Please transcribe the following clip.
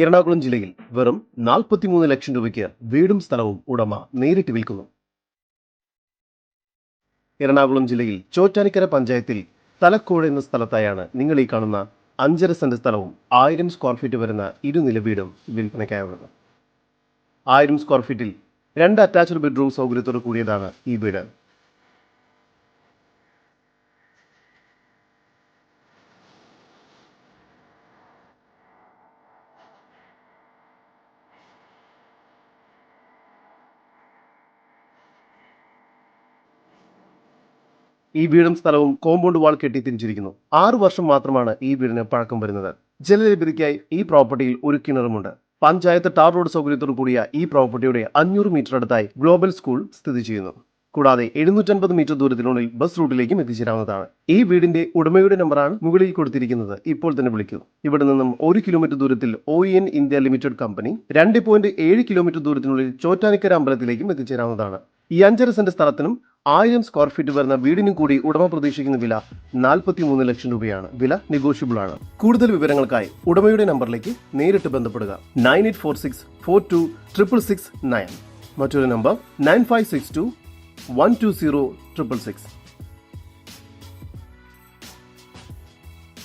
എറണാകുളം ജില്ലയിൽ വെറും നാൽപ്പത്തിമൂന്ന് ലക്ഷം രൂപയ്ക്ക് വീടും സ്ഥലവും ഉടമ നേരിട്ട് വിൽക്കുന്നു. എറണാകുളം ജില്ലയിൽ ചോറ്റാനിക്കര പഞ്ചായത്തിൽ തലക്കോട് എന്ന സ്ഥലത്തായാണ് നിങ്ങൾ ഈ കാണുന്ന അഞ്ചര സെന്റ് സ്ഥലവും ആയിരം സ്ക്വയർ ഫീറ്റ് വരുന്ന ഇരുനില വീടും വിൽപ്പനയ്ക്കായുള്ളത്. ആയിരം സ്ക്വയർ ഫീറ്റിൽ രണ്ട് അറ്റാച്ച്ഡ് ബെഡ്റൂം സൗകര്യത്തോട് കൂടിയതാണ് ഈ വീട്. ഈ വീടും സ്ഥലവും കോമ്പൗണ്ട് വാൾ കെട്ടി തിരിച്ചിരിക്കുന്നു. ആറു വർഷം മാത്രമാണ് ഈ വീടിന് പഴക്കം വരുന്നത്. ജലലഭ്യതയ്ക്കായി ഈ പ്രോപ്പർട്ടിയിൽ ഒരു കിണറുമുണ്ട്. പഞ്ചായത്ത് ടാർ റോഡ് സൗകര്യത്തോടു കൂടിയ ഈ പ്രോപ്പർട്ടിയുടെ അഞ്ഞൂറ് മീറ്റർ അടുത്തായി ഗ്ലോബൽ സ്കൂൾ സ്ഥിതി ചെയ്യുന്നു. കൂടാതെ എഴുന്നൂറ്റൻപത് മീറ്റർ ദൂരത്തിനുള്ളിൽ ബസ് റൂട്ടിലേക്കും എത്തിച്ചേരാവുന്നതാണ്. ഈ വീടിന്റെ ഉടമയുടെ നമ്പറാണ് മുകളിൽ കൊടുത്തിരിക്കുന്നത്. ഇപ്പോൾ തന്നെ വിളിക്കൂ. ഇവിടെ നിന്നും ഒരു കിലോമീറ്റർ ദൂരത്തിൽ O N India limited company രണ്ട് പോയിന്റ് ഏഴ് കിലോമീറ്റർ ദൂരത്തിനുള്ളിൽ ചോറ്റാനിക്കര അമ്പലത്തിലേക്കും എത്തിച്ചേരാവുന്നതാണ്. ഈ അഞ്ചര സെന്റ് സ്ഥലത്തിനും ആയിരം സ്ക്വയർ ഫീറ്റ് വരുന്ന വീടിനും കൂടി ഉടമ പ്രതീക്ഷിക്കുന്ന വില നാൽപ്പത്തി മൂന്ന് ലക്ഷം രൂപയാണ്. വില നെഗോഷ്യബിൾ ആണ്. കൂടുതൽ വിവരങ്ങൾക്കായി ഉടമയുടെ നമ്പറിലേക്ക് നേരിട്ട് ബന്ധപ്പെടുക. Nine eight four six four two triple six nine മറ്റൊരു number nine five six two one two zero triple six